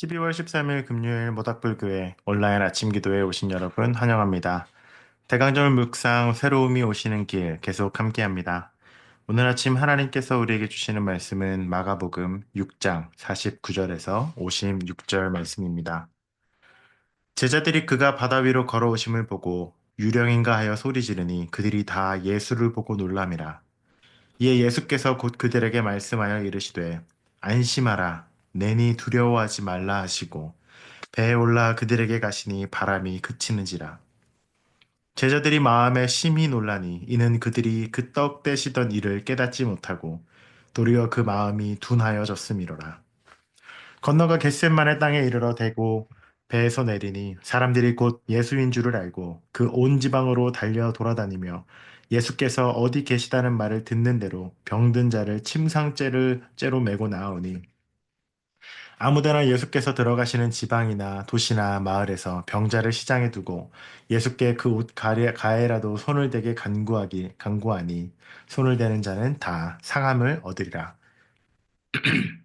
12월 13일 금요일 모닥불교회 온라인 아침 기도에 오신 여러분 환영합니다. 대강절 묵상 새로움이 오시는 길 계속 함께합니다. 오늘 아침 하나님께서 우리에게 주시는 말씀은 마가복음 6장 49절에서 56절 말씀입니다. 제자들이 그가 바다 위로 걸어오심을 보고 유령인가 하여 소리 지르니 그들이 다 예수를 보고 놀람이라. 이에 예수께서 곧 그들에게 말씀하여 이르시되 안심하라 내니 두려워하지 말라 하시고 배에 올라 그들에게 가시니 바람이 그치는지라. 제자들이 마음에 심히 놀라니 이는 그들이 그 떡 떼시던 일을 깨닫지 못하고 도리어 그 마음이 둔하여졌음이로라. 건너가 겟셋만의 땅에 이르러 대고 배에서 내리니 사람들이 곧 예수인 줄을 알고 그 온 지방으로 달려 돌아다니며 예수께서 어디 계시다는 말을 듣는 대로 병든 자를 침상째를 째로 메고 나오니 아무데나 예수께서 들어가시는 지방이나 도시나 마을에서 병자를 시장에 두고 예수께 그 옷 가에라도 손을 대게 간구하기 간구하니 손을 대는 자는 다 상함을 얻으리라.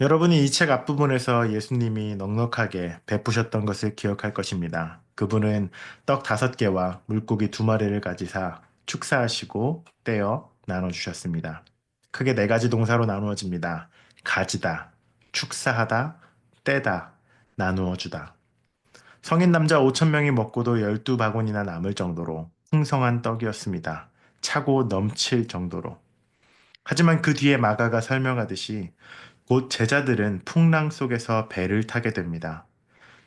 여러분이 이 책 앞부분에서 예수님이 넉넉하게 베푸셨던 것을 기억할 것입니다. 그분은 떡 다섯 개와 물고기 두 마리를 가지사 축사하시고 떼어 나눠주셨습니다. 크게 네 가지 동사로 나누어집니다. 가지다, 축사하다, 떼다, 나누어 주다. 성인 남자 5천 명이 먹고도 12바구니나 남을 정도로 풍성한 떡이었습니다. 차고 넘칠 정도로. 하지만 그 뒤에 마가가 설명하듯이 곧 제자들은 풍랑 속에서 배를 타게 됩니다.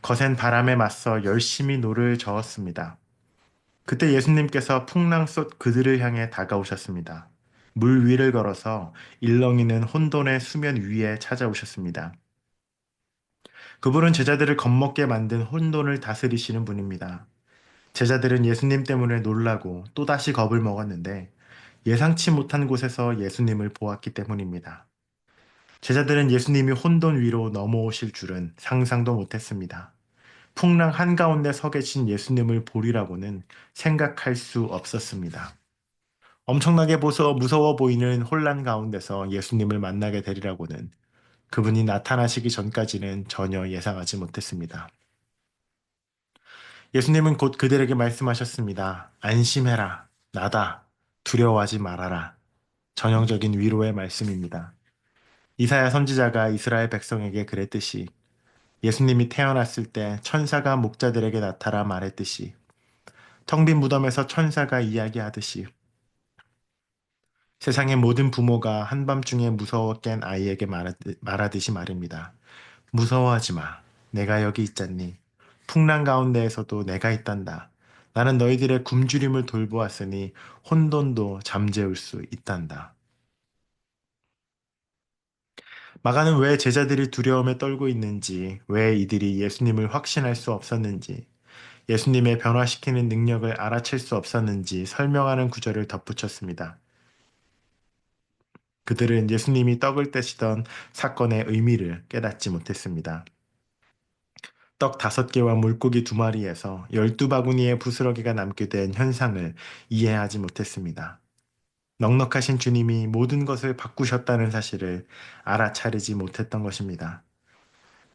거센 바람에 맞서 열심히 노를 저었습니다. 그때 예수님께서 풍랑 속 그들을 향해 다가오셨습니다. 물 위를 걸어서 일렁이는 혼돈의 수면 위에 찾아오셨습니다. 그분은 제자들을 겁먹게 만든 혼돈을 다스리시는 분입니다. 제자들은 예수님 때문에 놀라고 또다시 겁을 먹었는데 예상치 못한 곳에서 예수님을 보았기 때문입니다. 제자들은 예수님이 혼돈 위로 넘어오실 줄은 상상도 못했습니다. 풍랑 한가운데 서 계신 예수님을 보리라고는 생각할 수 없었습니다. 엄청나게 보서 무서워 보이는 혼란 가운데서 예수님을 만나게 되리라고는 그분이 나타나시기 전까지는 전혀 예상하지 못했습니다. 예수님은 곧 그들에게 말씀하셨습니다. 안심해라. 나다. 두려워하지 말아라. 전형적인 위로의 말씀입니다. 이사야 선지자가 이스라엘 백성에게 그랬듯이 예수님이 태어났을 때 천사가 목자들에게 나타나 말했듯이 텅 빈 무덤에서 천사가 이야기하듯이 세상의 모든 부모가 한밤중에 무서워 깬 아이에게 말하듯이 말입니다. 무서워하지 마. 내가 여기 있잖니. 풍랑 가운데에서도 내가 있단다. 나는 너희들의 굶주림을 돌보았으니 혼돈도 잠재울 수 있단다. 마가는 왜 제자들이 두려움에 떨고 있는지, 왜 이들이 예수님을 확신할 수 없었는지, 예수님의 변화시키는 능력을 알아챌 수 없었는지 설명하는 구절을 덧붙였습니다. 그들은 예수님이 떡을 떼시던 사건의 의미를 깨닫지 못했습니다. 떡 다섯 개와 물고기 두 마리에서 열두 바구니의 부스러기가 남게 된 현상을 이해하지 못했습니다. 넉넉하신 주님이 모든 것을 바꾸셨다는 사실을 알아차리지 못했던 것입니다.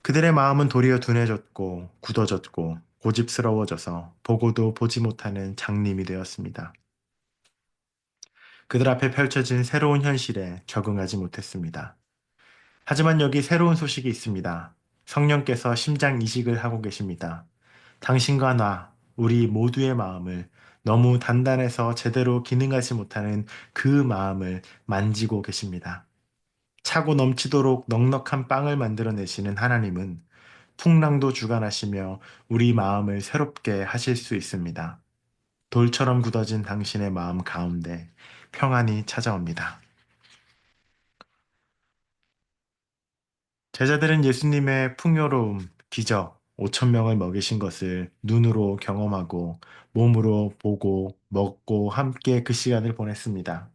그들의 마음은 도리어 둔해졌고 굳어졌고 고집스러워져서 보고도 보지 못하는 장님이 되었습니다. 그들 앞에 펼쳐진 새로운 현실에 적응하지 못했습니다. 하지만 여기 새로운 소식이 있습니다. 성령께서 심장 이식을 하고 계십니다. 당신과 나, 우리 모두의 마음을 너무 단단해서 제대로 기능하지 못하는 그 마음을 만지고 계십니다. 차고 넘치도록 넉넉한 빵을 만들어내시는 하나님은 풍랑도 주관하시며 우리 마음을 새롭게 하실 수 있습니다. 돌처럼 굳어진 당신의 마음 가운데 평안이 찾아옵니다. 제자들은 예수님의 풍요로움, 기적, 5천 명을 먹이신 것을 눈으로 경험하고 몸으로 보고 먹고 함께 그 시간을 보냈습니다.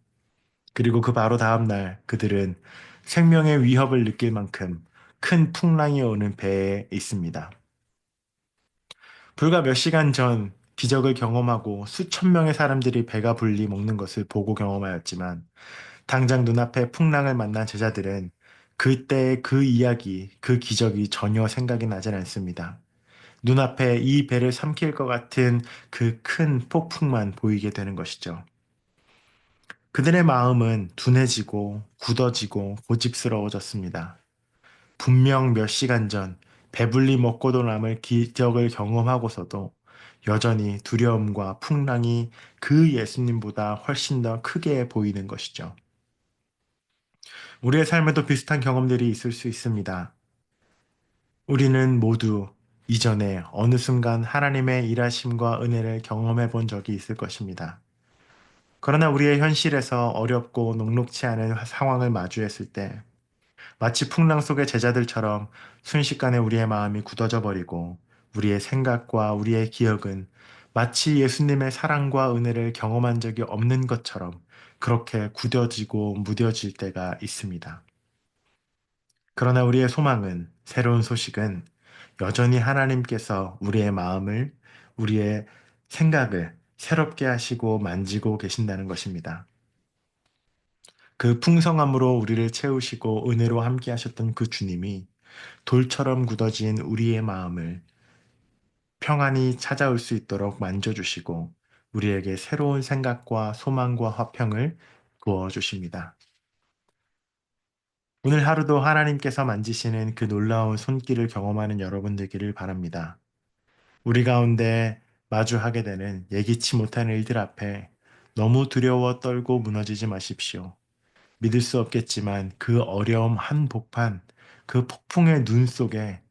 그리고 그 바로 다음 날 그들은 생명의 위협을 느낄 만큼 큰 풍랑이 오는 배에 있습니다. 불과 몇 시간 전 기적을 경험하고 수천 명의 사람들이 배가 불리 먹는 것을 보고 경험하였지만 당장 눈앞에 풍랑을 만난 제자들은 그때 그 이야기, 그 기적이 전혀 생각이 나질 않습니다. 눈앞에 이 배를 삼킬 것 같은 그 큰 폭풍만 보이게 되는 것이죠. 그들의 마음은 둔해지고 굳어지고 고집스러워졌습니다. 분명 몇 시간 전 배불리 먹고도 남을 기적을 경험하고서도 여전히 두려움과 풍랑이 그 예수님보다 훨씬 더 크게 보이는 것이죠. 우리의 삶에도 비슷한 경험들이 있을 수 있습니다. 우리는 모두 이전에 어느 순간 하나님의 일하심과 은혜를 경험해 본 적이 있을 것입니다. 그러나 우리의 현실에서 어렵고 녹록치 않은 상황을 마주했을 때 마치 풍랑 속의 제자들처럼 순식간에 우리의 마음이 굳어져 버리고 우리의 생각과 우리의 기억은 마치 예수님의 사랑과 은혜를 경험한 적이 없는 것처럼 그렇게 굳어지고 무뎌질 때가 있습니다. 그러나 우리의 소망은 새로운 소식은 여전히 하나님께서 우리의 마음을 우리의 생각을 새롭게 하시고 만지고 계신다는 것입니다. 그 풍성함으로 우리를 채우시고 은혜로 함께 하셨던 그 주님이 돌처럼 굳어진 우리의 마음을 평안히 찾아올 수 있도록 만져주시고 우리에게 새로운 생각과 소망과 화평을 부어 주십니다. 오늘 하루도 하나님께서 만지시는 그 놀라운 손길을 경험하는 여러분 되기를 바랍니다. 우리 가운데 마주하게 되는 예기치 못한 일들 앞에 너무 두려워 떨고 무너지지 마십시오. 믿을 수 없겠지만 그 어려움 한복판, 그 폭풍의 눈 속에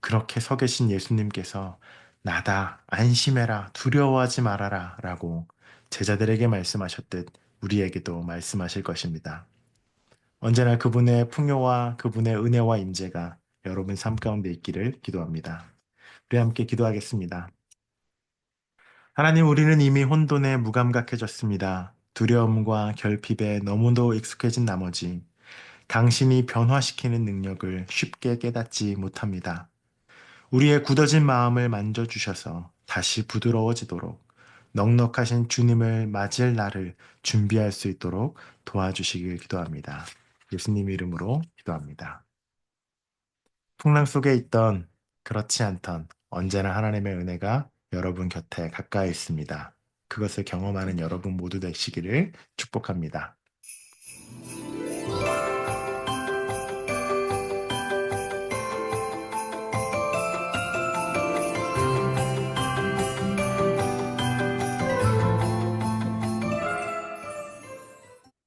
그렇게 서 계신 예수님께서 나다, 안심해라, 두려워하지 말아라 라고 제자들에게 말씀하셨듯 우리에게도 말씀하실 것입니다. 언제나 그분의 풍요와 그분의 은혜와 임재가 여러분 삶 가운데 있기를 기도합니다. 우리 함께 기도하겠습니다. 하나님, 우리는 이미 혼돈에 무감각해졌습니다. 두려움과 결핍에 너무도 익숙해진 나머지 당신이 변화시키는 능력을 쉽게 깨닫지 못합니다. 우리의 굳어진 마음을 만져주셔서 다시 부드러워지도록 넉넉하신 주님을 맞을 날을 준비할 수 있도록 도와주시길 기도합니다. 예수님 이름으로 기도합니다. 풍랑 속에 있던 그렇지 않던 언제나 하나님의 은혜가 여러분 곁에 가까이 있습니다. 그것을 경험하는 여러분 모두 되시기를 축복합니다.